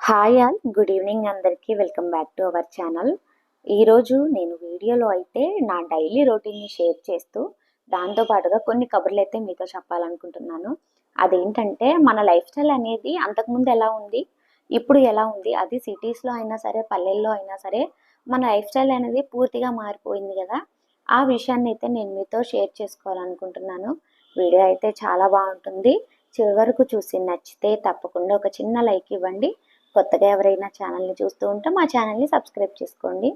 Hi all good evening అందరికీ welcome back to our channel ఈరోజు నేను వీడియోలో అయితే నా డైలీ రొటీన్ని షేర్ చేస్తూ దాంతో పాటుగా కొన్ని కబుర్లు అయితే మీతో చెప్పాలనుకుంటున్నాను. అదేంటంటే మన లైఫ్ స్టైల్ అనేది అంతకుముందు ఎలా ఉంది ఇప్పుడు ఎలా ఉంది అది సిటీస్లో అయినా సరే పల్లెల్లో అయినా సరే మన లైఫ్ స్టైల్ అనేది పూర్తిగా మారిపోయింది కదా. ఆ విషయాన్ని అయితే నేను మీతో షేర్ చేసుకోవాలనుకుంటున్నాను. వీడియో అయితే చాలా బాగుంటుంది. చివరి వరకు చూసి నచ్చితే తప్పకుండా ఒక చిన్న లైక్ ఇవ్వండి. కొత్తగా ఎవరైనా ఛానల్ని చూస్తూ ఉంటే మా ఛానల్ని సబ్స్క్రైబ్ చేసుకోండి.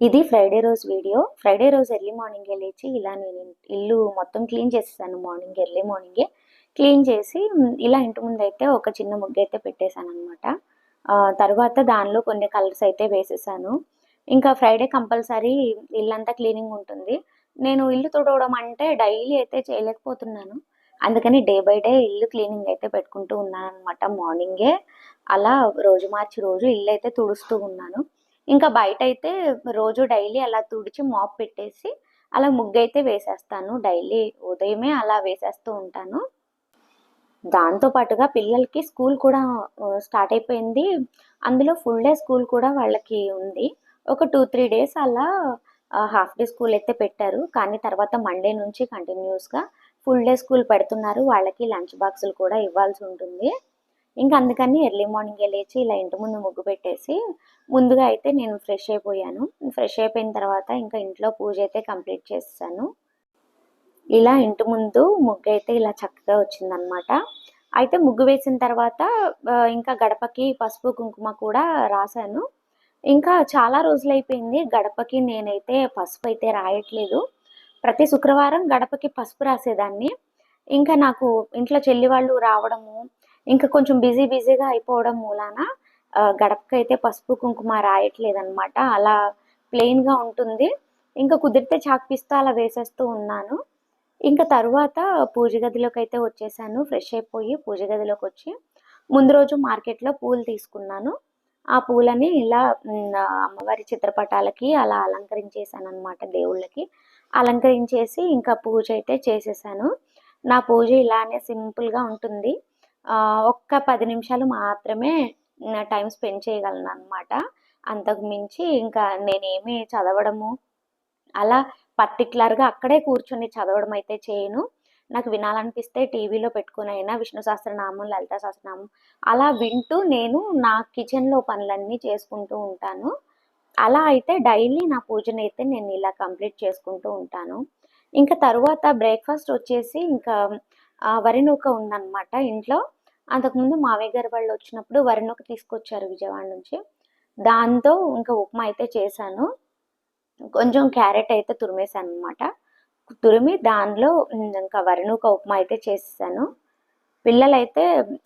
ఇది ఫ్రైడే రోజు వీడియో ఫ్రైడే రోజు ఎర్లీ మార్నింగే లేచి ఇలా నేను ఇల్లు మొత్తం క్లీన్ చేసేసాను మార్నింగ్ ఎర్లీ మార్నింగే క్లీన్ చేసి ఇలా ఇంటి ముందు అయితే ఒక చిన్న ముగ్గు అయితే పెట్టేశాను అనమాట తర్వాత దానిలో కొన్ని కలర్స్ అయితే వేసేసాను. ఇంకా ఫ్రైడే కంపల్సరీ ఇల్లంతా క్లీనింగ్ ఉంటుంది. నేను ఇల్లు తుడవడం అంటే డైలీ అయితే చేయలేకపోతున్నాను. అందుకని డే బై డే ఇల్లు క్లీనింగ్ అయితే పెట్టుకుంటూ ఉన్నాను అనమాట మార్నింగే అలా రోజు మార్చి రోజు ఇల్లు అయితే తుడుస్తూ ఉన్నాను. ఇంకా బయట అయితే రోజు డైలీ అలా తుడిచి మాప్ పెట్టేసి అలా ముగ్గు అయితే వేసేస్తాను. డైలీ ఉదయమే అలా వేసేస్తూ ఉంటాను. దాంతో పాటుగా పిల్లలకి స్కూల్ కూడా స్టార్ట్ అయిపోయింది. అందులో ఫుల్ డే స్కూల్ కూడా వాళ్ళకి ఉంది. ఒక టూ త్రీ డేస్ అలా హాఫ్ డే స్కూల్ అయితే పెట్టారు. కానీ తర్వాత మండే నుంచి కంటిన్యూస్గా ఫుల్ డే స్కూల్ పెడుతున్నారు. వాళ్ళకి లంచ్ బాక్సులు కూడా ఇవ్వాల్సి ఉంటుంది. ఇంకా అందుకని ఎర్లీ మార్నింగే లేచి ఇలా ఇంటి ముందు ముగ్గు పెట్టేసి ముందుగా అయితే నేను ఫ్రెష్ అయిపోయాను. ఫ్రెష్ అయిపోయిన తర్వాత ఇంకా ఇంట్లో పూజ అయితే కంప్లీట్ చేస్తాను. ఇలా ఇంటి ముందు ముగ్గు అయితే ఇలా చక్కగా వచ్చిందనమాట అయితే ముగ్గు వేసిన తర్వాత ఇంకా గడపకి పసుపు కుంకుమ కూడా రాశాను. ఇంకా చాలా రోజులు అయిపోయింది గడపకి నేనైతే పసుపు అయితే రాయట్లేదు. ప్రతి శుక్రవారం గడపకి పసుపు రాసేదాన్ని. ఇంకా నాకు ఇంట్లో చెల్లి వాళ్ళు రావడము ఇంకా కొంచెం బిజీ బిజీగా అయిపోవడం మూలాన గడపకైతే పసుపు కుంకుమ రాయట్లేదనమాట అలా ప్లెయిన్గా ఉంటుంది. ఇంకా కుదిరితే చాక్ పిస్తా అలా వేసేస్తూ ఉన్నాను. ఇంకా తర్వాత పూజ గదిలోకి అయితే వచ్చేసాను. ఫ్రెష్ అయిపోయి పూజ గదిలోకి వచ్చి ముందు రోజు మార్కెట్లో పూలు తీసుకున్నాను. ఆ పూలని ఇలా అమ్మవారి చిత్రపటాలకి అలా అలంకరించేసాను అనమాట దేవుళ్ళకి. అలంకరించేసి ఇంకా పూజ అయితే చేసేసాను. నా పూజ ఇలానే సింపుల్గా ఉంటుంది. ఒక్క పది నిమిషాలు మాత్రమే నా టైం స్పెండ్ చేయగలను అనమాట అంతకు మించి ఇంకా నేనేమి చదవడము అలా పర్టికులర్గా అక్కడే కూర్చొని చదవడం అయితే చేయను. నాకు వినాలనిపిస్తే టీవీలో పెట్టుకుని అయినా విష్ణు సహస్రనామం లలిత సహస్రనామం అలా వింటూ నేను నా కిచెన్లో పనులన్నీ చేసుకుంటూ ఉంటాను. అలా అయితే డైలీ నా పూజను అయితే నేను ఇలా కంప్లీట్ చేసుకుంటూ ఉంటాను. ఇంకా తర్వాత బ్రేక్ఫాస్ట్ వచ్చేసి ఇంకా వరి నూక ఉందన్నమాట ఇంట్లో. అంతకుముందు మావయ్య గారు వాళ్ళు వచ్చినప్పుడు వరి నూక తీసుకొచ్చారు విజయవాడ నుంచి. దాంతో ఇంకా ఉప్మా అయితే చేశాను. కొంచెం క్యారెట్ అయితే తురిమేశాను అనమాట తురిమి దానిలో ఇంకా వరి నూక ఉప్మా అయితే చేసేసాను. పిల్లలైతే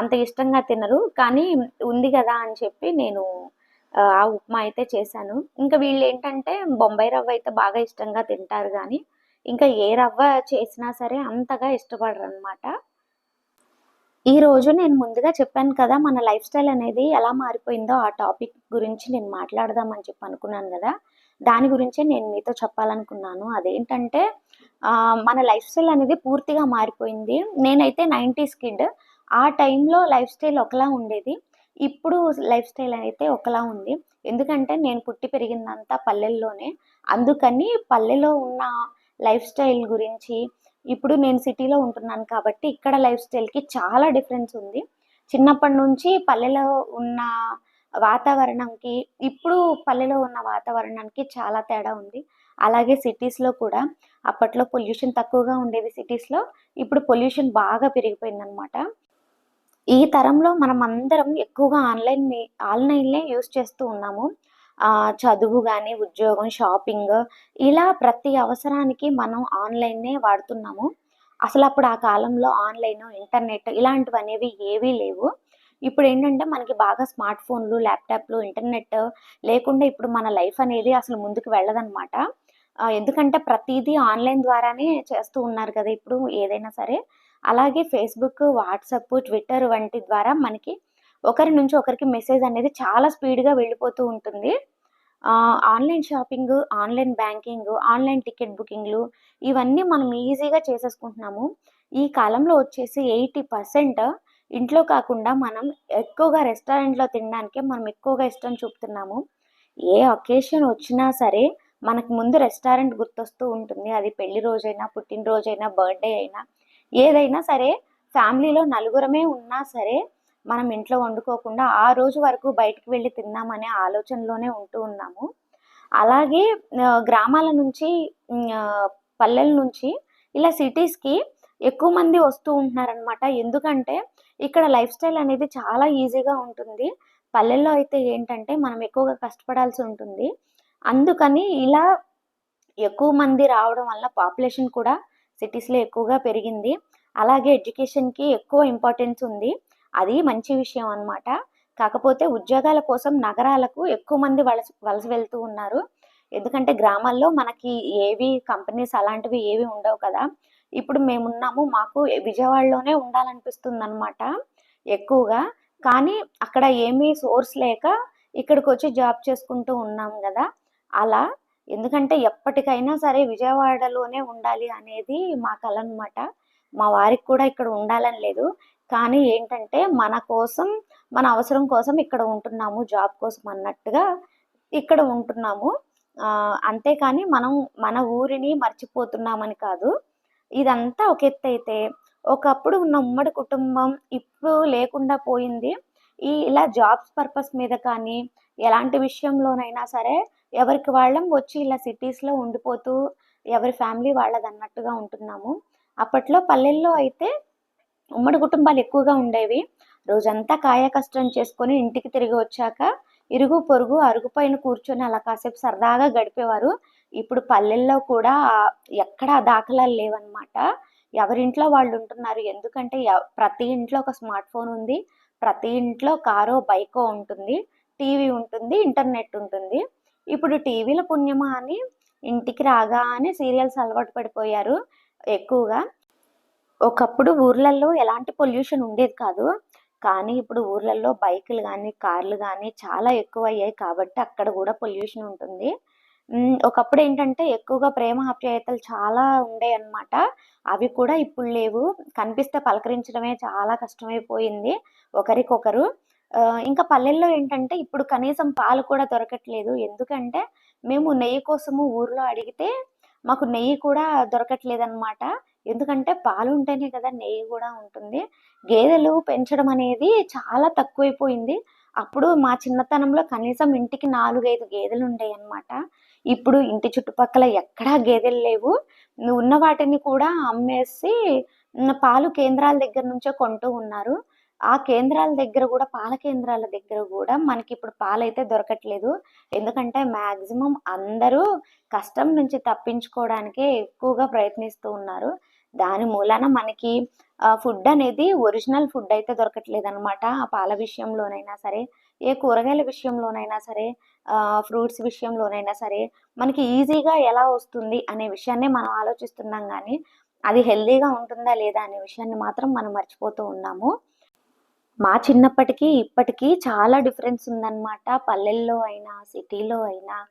అంత ఇష్టంగా తినరు కానీ ఉంది కదా అని చెప్పి నేను ఆ ఆ ఉప్మా అయితే చేశాను. ఇంకా వీళ్ళు ఏంటంటే బొంబాయి రవ్వ అయితే బాగా ఇష్టంగా తింటారు కానీ ఇంకా ఏ రవ్వ చేసినా సరే అంతగా ఇష్టపడరు అనమాట ఈ రోజు నేను ముందుగా చెప్పాను కదా మన లైఫ్ స్టైల్ అనేది ఎలా మారిపోయిందో ఆ టాపిక్ గురించి నేను మాట్లాడదామని చెప్పి అనుకున్నాను కదా. దాని గురించే నేను మీతో చెప్పాలనుకున్నాను. అదేంటంటే మన లైఫ్ స్టైల్ అనేది పూర్తిగా మారిపోయింది. నేనైతే నైంటీస్ కిడ్. ఆ టైంలో లైఫ్ స్టైల్ ఒకలా ఉండేది. ఇప్పుడు లైఫ్ స్టైల్ అయితే ఒకలా ఉంది. ఎందుకంటే నేను పుట్టి పెరిగిందంతా పల్లెల్లోనే. అందుకని పల్లెలో ఉన్న లైఫ్ స్టైల్ గురించి ఇప్పుడు నేను సిటీలో ఉంటున్నాను కాబట్టి ఇక్కడ లైఫ్ స్టైల్కి చాలా డిఫరెన్స్ ఉంది. చిన్నప్పటి నుంచి పల్లెలో ఉన్న వాతావరణంకి ఇప్పుడు పల్లెలో ఉన్న వాతావరణానికి చాలా తేడా ఉంది. అలాగే సిటీస్లో కూడా అప్పట్లో పొల్యూషన్ తక్కువగా ఉండేది సిటీస్లో ఇప్పుడు పొల్యూషన్ బాగా పెరిగిపోయిందనమాట ఈ తరంలో మనం అందరం ఎక్కువగా ఆన్లైన్ ఆన్లైన్లే యూస్ చేస్తూ ఉన్నాము. చదువు కానీ ఉద్యోగం షాపింగ్ ఇలా ప్రతి అవసరానికి మనం ఆన్లైన్నే వాడుతున్నాము. అసలు అప్పుడు ఆ కాలంలో ఆన్లైన్ ఇంటర్నెట్ ఇలాంటివి అనేవి ఏవీ లేవు. ఇప్పుడు ఏంటంటే మనకి బాగా స్మార్ట్ ఫోన్లు ల్యాప్టాప్లు ఇంటర్నెట్ లేకుండా ఇప్పుడు మన లైఫ్ అనేది అసలు ముందుకు వెళ్ళదనమాట ఎందుకంటే ప్రతిదీ ఆన్లైన్ ద్వారానే చేస్తూ ఉన్నారు కదా ఇప్పుడు ఏదైనా సరే. అలాగే ఫేస్బుక్ వాట్సప్ ట్విట్టర్ వంటి ద్వారా మనకి ఒకరి నుంచి ఒకరికి మెసేజ్ అనేది చాలా స్పీడ్గా వెళ్ళిపోతూ ఉంటుంది. Online shopping online banking online ticket బుకింగ్లు ఇవన్నీ మనం ఈజీగా చేసేసుకుంటున్నాము. ఈ కాలంలో వచ్చేసి ఎయిటీ పర్సెంట్ ఇంట్లో కాకుండా మనం ఎక్కువగా రెస్టారెంట్లో తినడానికే మనం ఎక్కువగా ఇష్టం చూపుతున్నాము. ఏ అకేషన్ వచ్చినా సరే మనకు ముందు రెస్టారెంట్ గుర్తొస్తూ ఉంటుంది. అది పెళ్ళి రోజైనా పుట్టినరోజైనా బర్త్డే అయినా ఏదైనా సరే ఫ్యామిలీలో నలుగురమే ఉన్నా సరే మనం ఇంట్లో వండుకోకుండా ఆ రోజు వరకు బయటికి వెళ్ళి తిందామనే ఆలోచనలోనే ఉంటూ ఉన్నాము. అలాగే గ్రామాల నుంచి పల్లెల నుంచి ఇలా సిటీస్కి ఎక్కువ మంది వస్తూ ఉంటున్నారనమాట ఎందుకంటే ఇక్కడ లైఫ్ స్టైల్ అనేది చాలా ఈజీగా ఉంటుంది. పల్లెల్లో అయితే ఏంటంటే మనం ఎక్కువగా కష్టపడాల్సి ఉంటుంది. అందుకని ఇలా ఎక్కువ మంది రావడం వల్ల పాపులేషన్ కూడా సిటీస్లో ఎక్కువగా పెరిగింది. అలాగే ఎడ్యుకేషన్కి ఎక్కువ ఇంపార్టెన్స్ ఉంది. అది మంచి విషయం అన్నమాట. కాకపోతే ఉద్యోగాల కోసం నగరాలకు ఎక్కువ మంది వలస వలస వెళ్తూ ఉన్నారు. ఎందుకంటే గ్రామాల్లో మనకి ఏవి కంపెనీస్ అలాంటివి ఏవి ఉండవు కదా. ఇప్పుడు మేమున్నాము మాకు విజయవాడలోనే ఉండాలనిపిస్తుంది అనమాట ఎక్కువగా. కానీ అక్కడ ఏమీ సోర్స్ లేక ఇక్కడికి వచ్చి జాబ్ చేసుకుంటూ ఉన్నాం కదా. అలా. ఎందుకంటే ఎప్పటికైనా సరే విజయవాడలోనే ఉండాలి అనేది మా కళ అనమాట మా వారికి కూడా ఇక్కడ ఉండాలని లేదు. కానీ ఏంటంటే మన కోసం మన అవసరం కోసం ఇక్కడ ఉంటున్నాము జాబ్ కోసం అన్నట్టుగా ఇక్కడ ఉంటున్నాము. అంతేకాని మనం మన ఊరిని మర్చిపోతున్నామని కాదు. ఇదంతా ఒక ఎత్తు అయితే ఒకప్పుడు ఉన్న ఉమ్మడి కుటుంబం ఇప్పుడు లేకుండా పోయింది. ఈ ఇలా జాబ్స్ పర్పస్ మీద కానీ ఎలాంటి విషయంలోనైనా సరే ఎవరికి వాళ్ళం వచ్చి ఇలా సిటీస్లో ఉండిపోతూ ఎవరి ఫ్యామిలీ వాళ్ళది అన్నట్టుగా ఉంటున్నాము. అప్పట్లో పల్లెల్లో అయితే ఉమ్మడి కుటుంబాలు ఎక్కువగా ఉండేవి. రోజంతా కాయ కష్టం చేసుకొని ఇంటికి తిరిగి వచ్చాక ఇరుగు పొరుగు అరుగు పైన కూర్చొని అలా కాసేపు సరదాగా గడిపేవారు. ఇప్పుడు పల్లెల్లో కూడా ఎక్కడా దాఖలాలు లేవన్నమాట. ఎవరింట్లో వాళ్ళు ఉంటున్నారు? ఎందుకంటే ప్రతి ఇంట్లో ఒక స్మార్ట్ ఫోన్ ఉంది. ప్రతి ఇంట్లో కారో బైకో ఉంటుంది. టీవీ ఉంటుంది ఇంటర్నెట్ ఉంటుంది. ఇప్పుడు టీవీల పుణ్యమా అని ఇంటికి రాగానే సీరియల్స్ అలవాటు పడిపోయారు ఎక్కువగా. ఒకప్పుడు ఊర్లలో ఎలాంటి పొల్యూషన్ ఉండేది కాదు. కానీ ఇప్పుడు ఊర్లలో బైకులు కానీ కార్లు కానీ చాలా ఎక్కువ అయ్యాయి కాబట్టి అక్కడ కూడా పొల్యూషన్ ఉంటుంది. ఒకప్పుడు ఏంటంటే ఎక్కువగా ప్రేమ ఆప్యాయతలు చాలా ఉండే అన్నమాట అవి కూడా ఇప్పుడు లేవు. కనిపిస్తే పలకరించడమే చాలా కష్టమైపోయింది ఒకరికొకరు. ఇంకా పల్లెల్లో ఏంటంటే ఇప్పుడు కనీసం పాలు కూడా దొరకట్లేదు. ఎందుకంటే మేము నెయ్యి కోసము ఊర్లో అడిగితే మాకు నెయ్యి కూడా దొరకట్లేదు అనమాట ఎందుకంటే పాలు ఉంటేనే కదా నెయ్యి కూడా ఉంటుంది. గేదెలు పెంచడం అనేది చాలా తక్కువైపోయింది. అప్పుడు మా చిన్నతనంలో కనీసం ఇంటికి నాలుగైదు గేదెలు ఉండేవి అనమాట ఇప్పుడు ఇంటి చుట్టుపక్కల ఎక్కడా గేదెలు లేవు. ఉన్న వాటిని కూడా అమ్మేసి పాలు కేంద్రాల దగ్గర నుంచే కొంటూ ఉన్నారు. ఆ కేంద్రాల దగ్గర కూడా పాల కేంద్రాల దగ్గర కూడా మనకి ఇప్పుడు పాలైతే దొరకట్లేదు. ఎందుకంటే మ్యాక్సిమం అందరూ కష్టం నుంచి తప్పించుకోవడానికే ఎక్కువగా ప్రయత్నిస్తూ ఉన్నారు. దాని మూలాన మనకి ఫుడ్ అనేది ఒరిజినల్ ఫుడ్ అయితే దొరకట్లేదు అనమాట ఆ పాల విషయంలోనైనా సరే ఏ కూరగాయల విషయంలోనైనా సరే ఫ్రూట్స్ విషయంలోనైనా సరే మనకి ఈజీగా ఎలా వస్తుంది అనే విషయాన్ని మనం ఆలోచిస్తున్నాం కానీ అది హెల్దీగా ఉంటుందా లేదా అనే విషయాన్ని మాత్రం మనం మర్చిపోతూ ఉన్నాము. మా చిన్నప్పటికీ ఇప్పటికీ చాలా డిఫరెన్స్ ఉందన్నమాట. పల్లెల్లో అయినా సిటీలో అయినా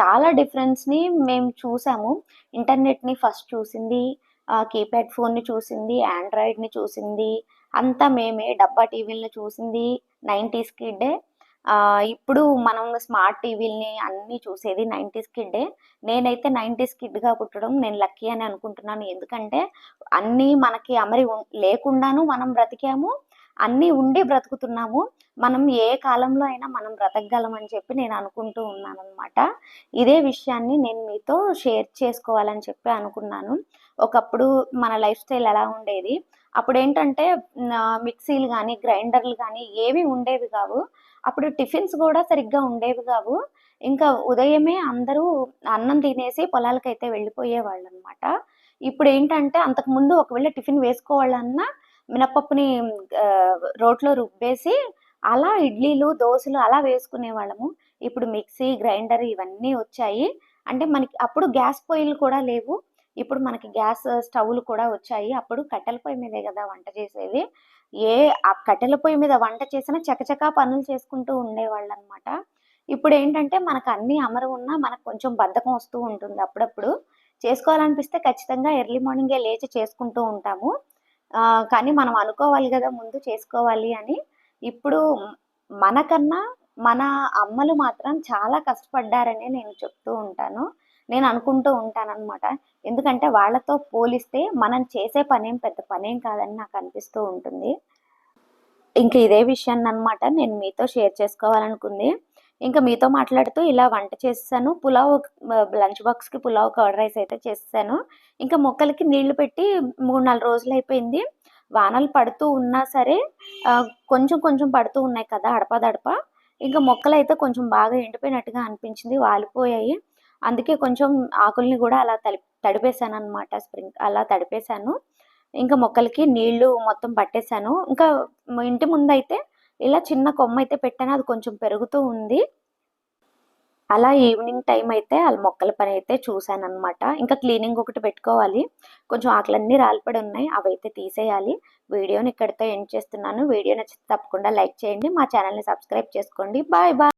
చాలా డిఫరెన్స్ని మేము చూసాము. ఇంటర్నెట్ని ఫస్ట్ చూసింది కీప్యాడ్ ఫోన్ని చూసింది ఆండ్రాయిడ్ని చూసింది అంతా మేమే డబ్బా టీవీలని చూసింది. నైంటీస్ కిడ్డే. ఇప్పుడు మనం స్మార్ట్ టీవీలని అన్నీ చూసేది నైంటీస్ కిడ్డే. నేనైతే నైంటీస్ కిడ్గా పుట్టడం నేను లక్కీ అని అనుకుంటున్నాను. ఎందుకంటే అన్నీ మనకి అమరి ఉం- లేకుండాను మనం బ్రతికాము. అన్నీ ఉండి బ్రతుకుతున్నాము. మనం ఏ కాలంలో అయినా మనం బ్రతకగలం అని చెప్పి నేను అనుకుంటూ ఉన్నాను అనమాట ఇదే విషయాన్ని నేను మీతో షేర్ చేసుకోవాలని చెప్పి అనుకున్నాను. ఒకప్పుడు మన లైఫ్ స్టైల్ ఎలా ఉండేది? అప్పుడు ఏంటంటే మిక్సీలు కానీ గ్రైండర్లు కానీ ఏవి ఉండేవి కావు. అప్పుడు టిఫిన్స్ కూడా సరిగ్గా ఉండేవి కావు. ఇంకా ఉదయమే అందరూ అన్నం తినేసి పొలాలకైతే వెళ్ళిపోయేవాళ్ళు అనమాట ఇప్పుడు ఏంటంటే అంతకుముందు ఒకవేళ టిఫిన్ వేసుకోవాలన్నా మినపప్పుని రోట్లో రుబ్బేసి అలా ఇడ్లీలు దోశలు అలా వేసుకునే వాళ్ళము ఇప్పుడు మిక్సీ గ్రైండర్ ఇవన్నీ వచ్చాయి. అంటే మనకి అప్పుడు గ్యాస్ పొయ్యిలు కూడా లేవు. ఇప్పుడు మనకి గ్యాస్ స్టవ్లు కూడా వచ్చాయి. అప్పుడు కట్టెల పొయ్యి మీదే కదా వంట చేసేది. ఏ ఆ కట్టెల పొయ్యి మీద వంట చేసినా చకచకా పనులు చేసుకుంటూ ఉండేవాళ్ళు అనమాట ఇప్పుడు ఏంటంటే మనకు అన్ని అమరు ఉన్నా మనకు కొంచెం బద్ధకం వస్తూ ఉంటుంది అప్పుడప్పుడు. చేసుకోవాలనిపిస్తే ఖచ్చితంగా ఎర్లీ మార్నింగే లేచి చేసుకుంటూ ఉంటాము. కానీ మనం అనుకోవాలి కదా ముందు చేసుకోవాలి అని. ఇప్పుడు మనకన్నా మన అమ్మలు మాత్రం చాలా కష్టపడ్డారని నేను చెప్తూ ఉంటాను. నేను అనుకుంటూ ఉంటానన్నమాట. ఎందుకంటే వాళ్ళతో పోలిస్తే మనం చేసే పనేం పెద్ద పనేం కాదని నాకు అనిపిస్తూ ఉంటుంది. ఇంక ఇదే విషయాన్ని అనమాట నేను మీతో షేర్ చేసుకోవాలనుకుంది. ఇంకా మీతో మాట్లాడుతూ ఇలా వంట చేసేసాను పులావ్ లంచ్ బాక్స్కి పులావ్ కర్డ్ రైస్ అయితే చేసేసాను ఇంకా మొక్కలకి నీళ్ళు పెట్టి మూడు నాలుగు రోజులు అయిపోయింది. వానలు పడుతూ ఉన్నా సరే కొంచెం కొంచెం పడుతూ ఉన్నాయి కదా అడపదడప ఇంకా మొక్కలు అయితే కొంచెం బాగా ఎండిపోయినట్టుగా అనిపించింది వాలిపోయాయి. అందుకే కొంచెం ఆకుల్ని కూడా అలా తడి తడిపేశాను అనమాట స్ప్రింగ్ అలా తడిపేశాను. ఇంకా మొక్కలకి నీళ్ళు మొత్తం పట్టేశాను. ఇంకా ఇంటి ముందు అయితే ఇలా చిన్న కొమ్మ అయితే పెట్టాను అది కొంచెం పెరుగుతూ ఉంది. అలా ఈవినింగ్ టైం అయితే ఆ మొక్కల పని అయితే చూశాను అనమాట ఇంకా క్లీనింగ్ ఒకటి పెట్టుకోవాలి. కొంచెం ఆకులన్నీ రాలిపడి ఉన్నాయి అవి అయితే తీసేయాలి. వీడియోని ఇక్కడితో ఎండ్ చేస్తున్నాను. వీడియో నచ్చితే తప్పకుండా లైక్ చేయండి. మా ఛానల్ని సబ్స్క్రైబ్ చేసుకోండి. Bye bye.